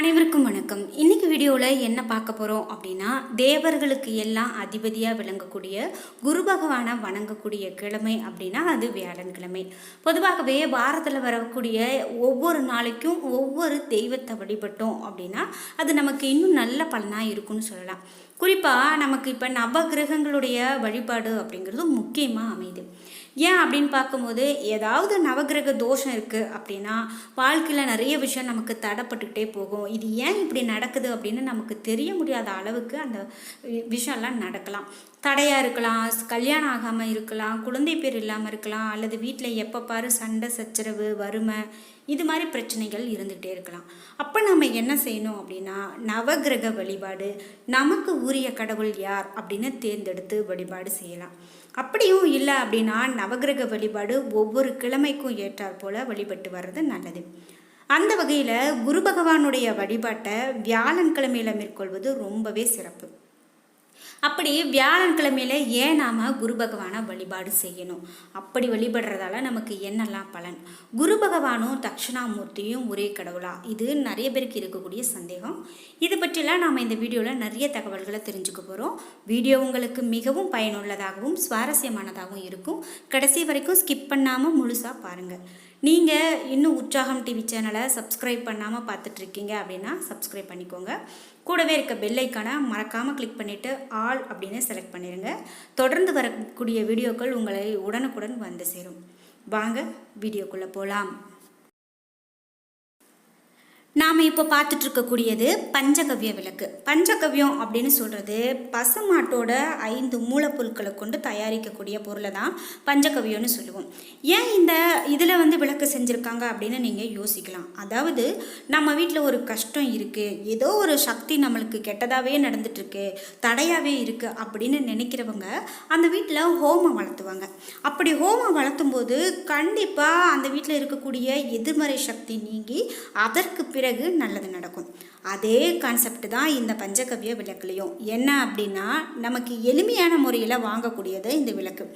அனைவருக்கும் வணக்கம். இன்னைக்கு வீடியோவில் என்ன பார்க்க போகிறோம் அப்படின்னா தேவர்களுக்கு எல்லாம் அதிபதியாக விளங்கக்கூடிய குரு பகவானை வணங்கக்கூடிய கிழமை அப்படின்னா அது வியாழன்கிழமை பொதுவாகவே வாரத்தில் வரக்கூடிய ஒவ்வொரு நாளைக்கும் ஒவ்வொரு தெய்வத்தை வழிபட்டோம் அப்படின்னா அது நமக்கு இன்னும் நல்ல பலனாக இருக்கும்னு சொல்லலாம். குறிப்பாக நமக்கு இப்போ நவகிரகங்களுடைய வழிபாடு அப்படிங்கிறது முக்கியமாக அமையுது. ஏன் அப்படின்னு பார்க்கும்போது ஏதாவது நவகிரக தோஷம் இருக்குது அப்படின்னா வாழ்க்கையில் நிறைய விஷயம் நமக்கு தடைப்பட்டுக்கிட்டே போகும். இது ஏன் இப்படி நடக்குது அப்படின்னு நமக்கு தெரிய முடியாத அளவுக்கு அந்த விஷயம்லாம் நடக்கலாம். தடையாக இருக்கலாம் கல்யாணம் ஆகாமல் இருக்கலாம் குழந்தை பேர் இல்லாமல் இருக்கலாம் அல்லது வீட்டில் எப்போ பாரு சண்டை சச்சரவு வறுமை இது மாதிரி பிரச்சனைகள் இருந்துகிட்டே இருக்கலாம். அப்போ நம்ம என்ன செய்யணும் அப்படின்னா நவகிரக வழிபாடு நமக்கு உரிய கடவுள் யார் அப்படின்னு தேர்ந்தெடுத்து வழிபாடு செய்யலாம். அப்படியும் இல்லை அப்படின்னா நவகிரக வழிபாடு ஒவ்வொரு கிழமைக்கும் ஏற்றாற் போல வழிபட்டு வர்றது நல்லது. அந்த வகையில் குரு பகவானுடைய வழிபாட்டை வியாழன்கிழமையில் மேற்கொள்வது ரொம்பவே சிறப்பு. அப்படி வியாழன்கிழமையில் ஏன் நாம் குரு பகவானை வழிபாடு செய்யணும்? அப்படி வழிபடுறதால நமக்கு என்னெல்லாம் பலன்? குரு பகவானும் தட்சிணாமூர்த்தியும் ஒரே கடவுளா? இது நிறைய பேருக்கு இருக்கக்கூடிய சந்தேகம். இது பற்றிலாம் நாம் இந்த வீடியோவில் நிறைய தகவல்களை தெரிஞ்சுக்க போகிறோம் வீடியோ உங்களுக்கு மிகவும் பயனுள்ளதாகவும் சுவாரஸ்யமானதாகவும் இருக்கும். கடைசி வரைக்கும் ஸ்கிப் பண்ணாமல் முழுசாக பாருங்கள் நீங்கள் இன்னும் உற்சாகம் டிவி சேனலை சப்ஸ்கிரைப் பண்ணாமல் பார்த்துட்ருக்கீங்க அப்படின்னா சப்ஸ்கிரைப் பண்ணிக்கோங்க. கூடவே இருக்க பெல்லைக்கான மறக்காமல் கிளிக் பண்ணிவிட்டு ஆல் அப்படின்னு செலக்ட் பண்ணிடுங்க தொடர்ந்து வரக்கூடிய வீடியோக்கள் உங்களை உடனுக்குடன் வந்து சேரும். வாங்க வீடியோக்குள்ளே போகலாம் நாம் இப்போ பார்த்துட்டு இருக்கக்கூடியது பஞ்சகவ்ய விளக்கு. பஞ்சகவ்யம் அப்படின்னு சொல்கிறது பசுமாட்டோட ஐந்து மூலப்பொருட்களை கொண்டு தயாரிக்கக்கூடிய பொருளை தான் பஞ்சகவ்யம்னு சொல்லுவோம். ஏன் இந்த இதில் வந்து விளக்கு செஞ்சுருக்காங்க அப்படின்னு நீங்கள் யோசிக்கலாம். அதாவது நம்ம வீட்டில் ஒரு கஷ்டம் இருக்குது ஏதோ ஒரு சக்தி நம்மளுக்கு கெட்டதாகவே நடந்துட்டுருக்கு. தடையாகவே இருக்குது அப்படின்னு நினைக்கிறவங்க அந்த வீட்டில் ஹோமம் வளர்த்துவாங்க. அப்படி ஹோமம் வளர்த்தும் போது கண்டிப்பாக அந்த வீட்டில் இருக்கக்கூடிய எதிர்மறை சக்தி நீங்கி அதற்கு பிறகு நல்லது நடக்கும். அதே கான்செப்ட் தான் இந்த பஞ்சகவ்ய விளக்குலையும். என்ன அப்படின்னா நமக்கு எளிமையான முறையில் வாங்கக்கூடியது இந்த விளக்கு.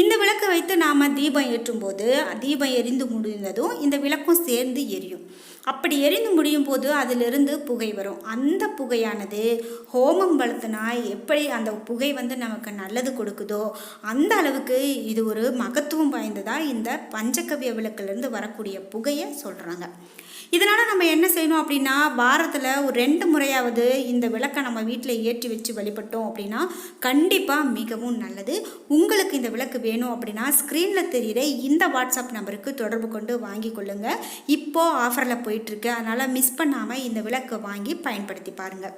இந்த விளக்கை வைத்து நாம் தீபம் ஏற்றும் போது தீபம் எரிந்து முடிந்ததும் இந்த விளக்கும் சேர்ந்து எரியும். அப்படி எரிந்து முடியும் போது அதிலிருந்து புகை வரும். அந்த புகையானது ஹோமம் வளர்த்துனா எப்படி அந்த புகை வந்து நமக்கு நல்லது கொடுக்குதோ அந்த அளவுக்கு இது ஒரு மகத்துவம் வாய்ந்ததாக இந்த பஞ்சகவ்ய விளக்குலேருந்து வரக்கூடிய புகையை சொல்கிறாங்க இதனால் நம்ம என்ன செய்யணும் அப்படின்னா வாரத்தில் ஒரு ரெண்டு முறையாவது இந்த விளக்கை நம்ம வீட்டில் ஏற்றி வச்சு வழிபட்டோம் அப்படின்னா கண்டிப்பாக மிகவும் நல்லது. உங்களுக்கு இந்த விளக்கு வேணும் அப்படின்னா ஸ்க்ரீனில் தெரிகிற இந்த வாட்ஸ்அப் நம்பருக்கு தொடர்பு கொண்டு வாங்கி கொள்ளுங்கள் இப்போது ஆஃபரில் போயிட்டுருக்கு அதனால் மிஸ் பண்ணாமல் இந்த விளக்கை வாங்கி பயன்படுத்தி பாருங்கள்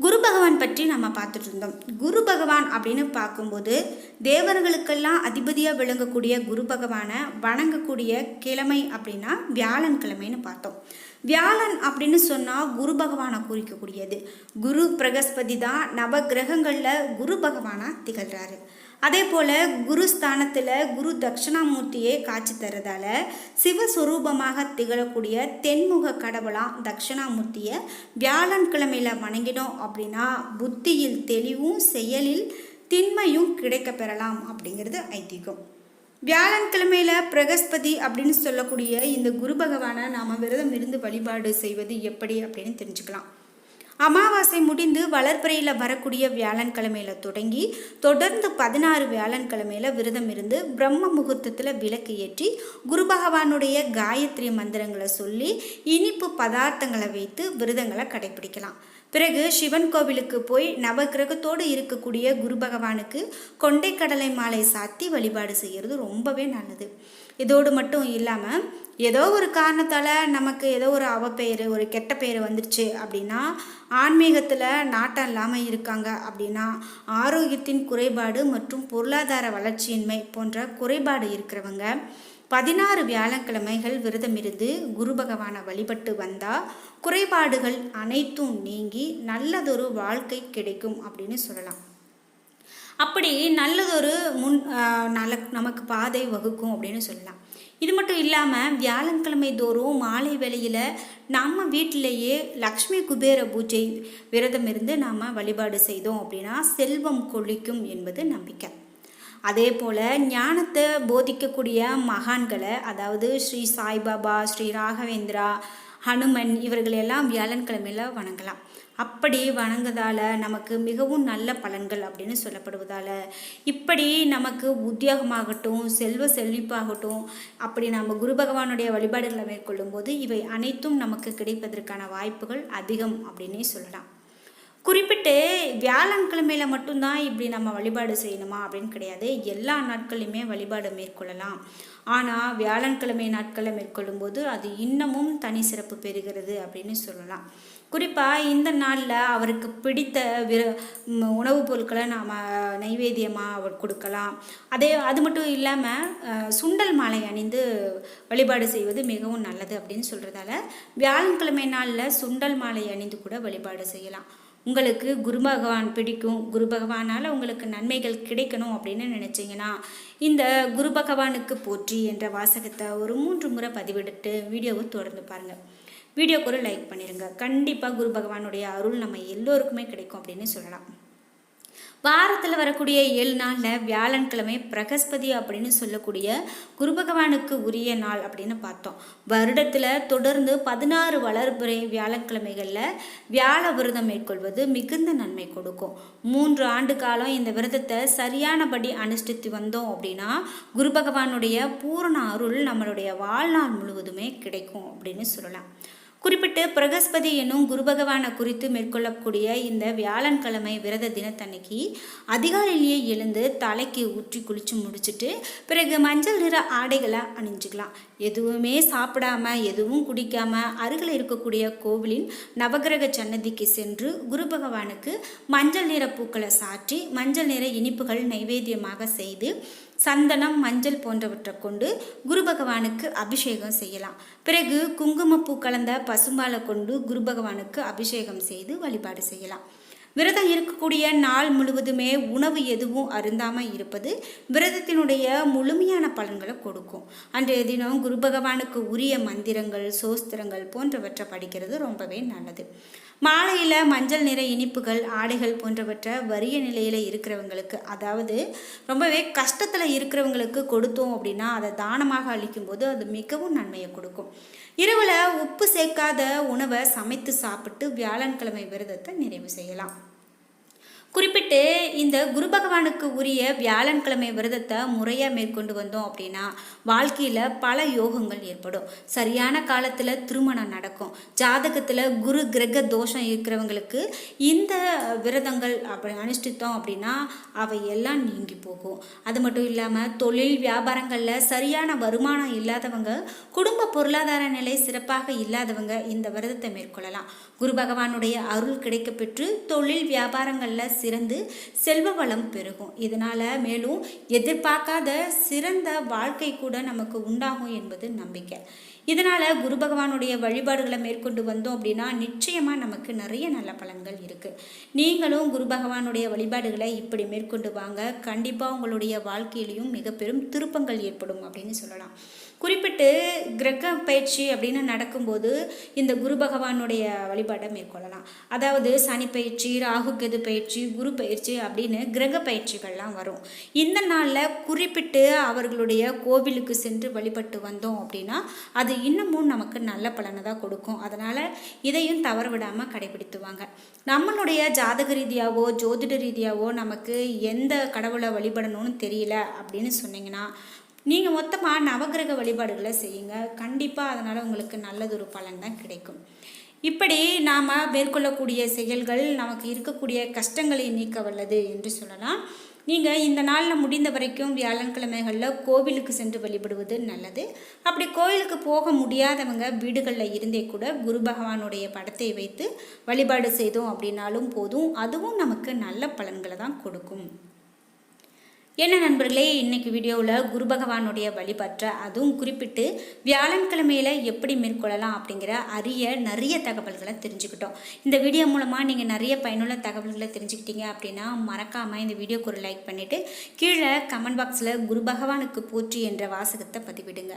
குரு பகவான் பற்றி நம்ம பார்த்துட்டு இருந்தோம் குரு பகவான் அப்படின்னு பார்க்கும்போது தேவர்களுக்கெல்லாம் அதிபதியாக விளங்கக்கூடிய குரு பகவானை வணங்கக்கூடிய கிழமை அப்படின்னா வியாழன் கிழமைன்னு பார்த்தோம். வியாழன் அப்படின்னு சொன்னால் குரு பகவானை குறிக்கக்கூடியது. குரு பிரகஸ்பதி தான் நவ கிரகங்களில் குரு பகவானாக திகழ்கிறாரு அதே போல் குரு ஸ்தானத்தில் குரு தட்சிணாமூர்த்தியே காட்சி தரதால சிவஸ்வரூபமாக திகழக்கூடிய தென்முக கடவுளாக தட்சிணாமூர்த்தியை வியாழன்கிழமையில் வணங்கினோம் அப்படின்னா புத்தியில் தெளிவும் செயலில் திண்மையும் கிடைக்க பெறலாம் அப்படிங்கிறது ஐதீகம். வியாழன்கிழமையில் பிரகஸ்பதி அப்படின்னு சொல்லக்கூடிய இந்த குரு பகவானை நாம் விரதம் இருந்து வழிபாடு செய்வது எப்படி அப்படின்னு தெரிஞ்சுக்கலாம். அமாவாசை முடிந்து வளர்பிறையில் வரக்கூடிய வியாழன்கிழமையில் தொடங்கி தொடர்ந்து பதினாறு வியாழன்கிழமையில் விரதம் இருந்து பிரம்ம முகூர்த்தத்தில் விளக்கு ஏற்றி குரு பகவானுடைய காயத்ரி மந்திரங்களை சொல்லி இனிப்பு பதார்த்தங்களை வைத்து விரதங்களை கடைபிடிக்கலாம். பிறகு சிவன் கோவிலுக்கு போய் நவகிரகத்தோடு இருக்கக்கூடிய குரு பகவானுக்கு கொண்டைக்கடலை மாலை சாத்தி வழிபாடு செய்கிறது ரொம்பவே நல்லது. இதோடு மட்டும் இல்லாமல் ஏதோ ஒரு காரணத்தால் நமக்கு ஏதோ ஒரு அவப்பெயர் ஒரு கெட்ட பெயர் வந்துருச்சு அப்படின்னா ஆன்மீகத்தில் நாட்டம் இல்லாமல் இருக்காங்க அப்படின்னா ஆரோக்கியத்தின் குறைபாடு மற்றும் பொருளாதார வளர்ச்சியின்மை போன்ற குறைபாடு இருக்கிறவங்க பதினாறு வியாழக்கிழமைகள் விரதம் இருந்து குரு பகவானை வழிபட்டு வந்தால் குறைபாடுகள் அனைத்தும் நீங்கி நல்லதொரு வாழ்க்கை கிடைக்கும் அப்படின்னு சொல்லலாம். அப்படி நல்லதொரு முன் ஆஹ், நல நமக்கு பாதை வகுக்கும் அப்படின்னு சொல்லலாம். இது மட்டும் இல்லாமல் வியாழக்கிழமை தோறும் மாலை வேளையில் நம்ம வீட்டிலேயே லக்ஷ்மி குபேர பூஜை விரதம் இருந்து நாம் வழிபாடு செய்தோம் அப்படின்னா செல்வம் கொழிக்கும் என்பது நம்பிக்கை. அதே போல் ஞானத்தை போதிக்கக்கூடிய மகான்களை அதாவது ஸ்ரீ சாய்பாபா ஸ்ரீ ராகவேந்திரா ஹனுமன் இவர்களெல்லாம் வியாழன்கிழமையில் வணங்கலாம். அப்படி வணங்குறதால நமக்கு மிகவும் நல்ல பலன்கள் அப்படின்னு சொல்லப்படுவதால் இப்படி நமக்கு உத்தியோகமாகட்டும் செல்வ செழிப்பாகட்டும் அப்படி நம்ம குரு பகவானுடைய வழிபாடுகளை மேற்கொள்ளும் போது இவை அனைத்தும் நமக்கு கிடைப்பதற்கான வாய்ப்புகள் அதிகம் அப்படின்னே சொல்லலாம். குறிப்பிட்டு வியாழன்கிழமையில மட்டும்தான் இப்படி நம்ம வழிபாடு செய்யணுமா அப்படின்னு கிடையாது. எல்லா நாட்களையுமே வழிபாடு மேற்கொள்ளலாம். ஆனால் வியாழன்கிழமை நாட்களை மேற்கொள்ளும் போது அது இன்னமும் தனி சிறப்பு பெறுகிறது அப்படின்னு சொல்லலாம். குறிப்பாக இந்த நாளில் அவருக்கு பிடித்த விர உணவுப் பொருட்களை நாம் நைவேத்தியமாக அவர் கொடுக்கலாம். அதே அது மட்டும் இல்லாமல் சுண்டல் மாலை அணிந்து வழிபாடு செய்வது மிகவும் நல்லது அப்படின்னு சொல்கிறதால வியாழன்கிழமை நாளில் சுண்டல் மாலை அணிந்து கூட வழிபாடு செய்யலாம். உங்களுக்கு குரு பகவான் பிடிக்கும். குரு பகவானால் உங்களுக்கு நன்மைகள் கிடைக்கணும் அப்படின்னு நினச்சிங்கன்னா இந்த குரு பகவானுக்கு போற்றி என்ற வாசகத்தை ஒரு மூன்று முறை பதிவிட்டு வீடியோவை தொடர்ந்து பாருங்கள் வீடியோக்கு ஒரு லைக் பண்ணிடுங்க கண்டிப்பாக குரு பகவானுடைய அருள் நம்ம எல்லோருக்குமே கிடைக்கும் அப்படின்னு சொல்லலாம். வாரத்தில் வரக்கூடிய ஏழு நாளில் வியாழன்கிழமை பிரகஸ்பதி அப்படின்னு சொல்லக்கூடிய குரு பகவானுக்கு உரிய நாள் அப்படின்னு பார்த்தோம். வருடத்தில் தொடர்ந்து பதினாறு வளர்புரை வியாழக்கிழமைகளில் வியாழ விரதம் மேற்கொள்வது மிகுந்த நன்மை கொடுக்கும். மூன்று ஆண்டு காலம் இந்த விரதத்தை சரியானபடி அனுஷ்டித்து வந்தோம் அப்படின்னா குரு பகவானுடைய பூரண அருள் நம்மளுடைய வாழ்நாள் முழுவதுமே கிடைக்கும் அப்படின்னு சொல்லலாம். குறிப்பிட்டு பிரகஸ்பதி என்னும் குரு பகவானை குறித்து மேற்கொள்ளக்கூடிய இந்த வியாழன்கிழமை விரத தினத்தன்னைக்கு அதிகாலையிலேயே எழுந்து தலைக்கு ஊற்றி குளிச்சு முடிச்சுட்டு பிறகு மஞ்சள் நிற ஆடைகளை அணிஞ்சுக்கலாம். எதுவுமே சாப்பிடாம எதுவும் குடிக்காம அருகில் இருக்கக்கூடிய கோவிலின் நவகிரக சன்னதிக்கு சென்று குரு பகவானுக்கு மஞ்சள் நிற பூக்களை சாற்றி மஞ்சள் நிற இனிப்புகள் நைவேத்தியமாக செய்து சந்தனம் மஞ்சள் போன்றவற்றை கொண்டு குரு பகவானுக்கு அபிஷேகம் செய்யலாம். பிறகு குங்குமப்பூ கலந்த பசும்பாலை கொண்டு குரு பகவானுக்கு அபிஷேகம் செய்து வழிபாடு செய்யலாம். விரதம் இருக்கக்கூடிய நாள் முழுவதுமே உணவு எதுவும் அருந்தாமல் இருப்பது விரதத்தினுடைய முழுமையான பலன்களை கொடுக்கும். அன்றைய தினம் குரு பகவானுக்கு உரிய மந்திரங்கள் சோஸ்திரங்கள் போன்றவற்றை படிக்கிறது ரொம்பவே நல்லது. மாலையில் மஞ்சள் நிற இனிப்புகள் ஆடைகள் போன்றவற்றை வறிய நிலையில் இருக்கிறவங்களுக்கு அதாவது ரொம்பவே கஷ்டத்தில் இருக்கிறவங்களுக்கு கொடுத்தோம் அப்படின்னா அதை தானமாக அளிக்கும்போது அது மிகவும் நன்மையை கொடுக்கும். இரவில் உப்பு சேர்க்காத உணவை சமைத்து சாப்பிட்டு வியாழன்கிழமை விரதத்தை நிறைவு செய்யலாம். குறிப்பிட்டு இந்த குரு பகவானுக்கு உரிய வியாழன்கிழமை விரதத்தை முறையாக மேற்கொண்டு வந்தோம் அப்படின்னா வாழ்க்கையில் பல யோகங்கள் ஏற்படும். சரியான காலத்தில் திருமணம் நடக்கும். ஜாதகத்தில் குரு கிரக தோஷம் இருக்கிறவங்களுக்கு இந்த விரதங்கள் அப்படி அனுஷ்டித்தோம் அப்படின்னா அவை எல்லாம் நீங்கி போகும். அது மட்டும் இல்லாமல் தொழில் வியாபாரங்களில் சரியான வருமானம் இல்லாதவங்க குடும்ப பொருளாதார நிலை சிறப்பாக இல்லாதவங்க இந்த விரதத்தை மேற்கொள்ளலாம். குரு பகவானுடைய அருள் கிடைக்கப்பெற்று தொழில் வியாபாரங்களில் சிறந்து செல்வ வளம் பெருகும். இதனால் மேலும் எதிர்பார்க்காத சிறந்த வாழ்க்கை கூட நமக்கு உண்டாகும் என்பது நம்பிக்கை. இதனால் குரு பகவானுடைய வழிபாடுகளை மேற்கொண்டு வந்தோம் அப்படின்னா நிச்சயமாக நமக்கு நிறைய நல்ல பலன்கள் இருக்குது நீங்களும் குரு பகவானுடைய வழிபாடுகளை இப்படி மேற்கொண்டு வாங்க. கண்டிப்பாக உங்களுடைய வாழ்க்கையிலையும் மிக பெரும் திருப்பங்கள் ஏற்படும் அப்படின்னு சொல்லலாம். குறிப்பிட்டு கிரக பயிற்சி அப்படின்னு நடக்கும்போது இந்த குரு பகவானுடைய வழிபாட்டை மேற்கொள்ளலாம். அதாவது சனி பயிற்சி ராகு கெது பயிற்சி குரு பயிற்சி அப்படின்னு கிரக பயிற்சிகள்லாம் வரும். இந்த நாளில் குறிப்பிட்டு அவர்களுடைய கோவிலுக்கு சென்று வழிபட்டு வந்தோம் அப்படின்னா அது இன்னமும் நமக்கு நல்ல பலனை தான் கொடுக்கும். அதனால் இதையும் தவற விடாமல் கடைபிடித்துவாங்க. நம்மளுடைய ஜாதக ரீதியாகவோ ஜோதிட ரீதியாகவோ நமக்கு எந்த கடவுளை வழிபடணும்னு தெரியல அப்படின்னு சொன்னீங்கன்னா நீங்கள் மொத்தமாக நவகிரக வழிபாடுகளை செய்யுங்க. கண்டிப்பாக அதனால் உங்களுக்கு நல்லதொரு பலன் தான் கிடைக்கும். இப்படி நாம் மேற்கொள்ளக்கூடிய செயல்கள் நமக்கு இருக்கக்கூடிய கஷ்டங்களை நீக்க வல்லது என்று சொல்லலாம். நீங்கள் இந்த நாளில் முடிந்த வரைக்கும் வியாழன்கிழமைகளில் கோவிலுக்கு சென்று வழிபடுவது நல்லது. அப்படி கோவிலுக்கு போக முடியாதவங்க வீடுகளில் இருந்தே கூட குரு பகவானுடைய படத்தை வைத்து வழிபாடு செய்தோம் அப்படின்னாலும் போதும். அதுவும் நமக்கு நல்ல பலன்களை தான் கொடுக்கும். என்ன நண்பர்களே இன்றைக்கி வீடியோவில் குரு பகவானுடைய வழிபற்ற அதுவும் குறிப்பிட்டு வியாழன்கிழமையில் எப்படி மேற்கொள்ளலாம் அப்படிங்கிற அரிய நிறைய தகவல்களை தெரிஞ்சுக்கிட்டோம். இந்த வீடியோ மூலமாக நீங்கள் நிறைய பயனுள்ள தகவல்களை தெரிஞ்சுக்கிட்டீங்க அப்படின்னா மறக்காமல் இந்த வீடியோக்கு ஒரு லைக் பண்ணிவிட்டு கீழே கமெண்ட் பாக்ஸில் குரு பகவானுக்கு போற்றி என்ற வாசகத்தை பதிவிடுங்க.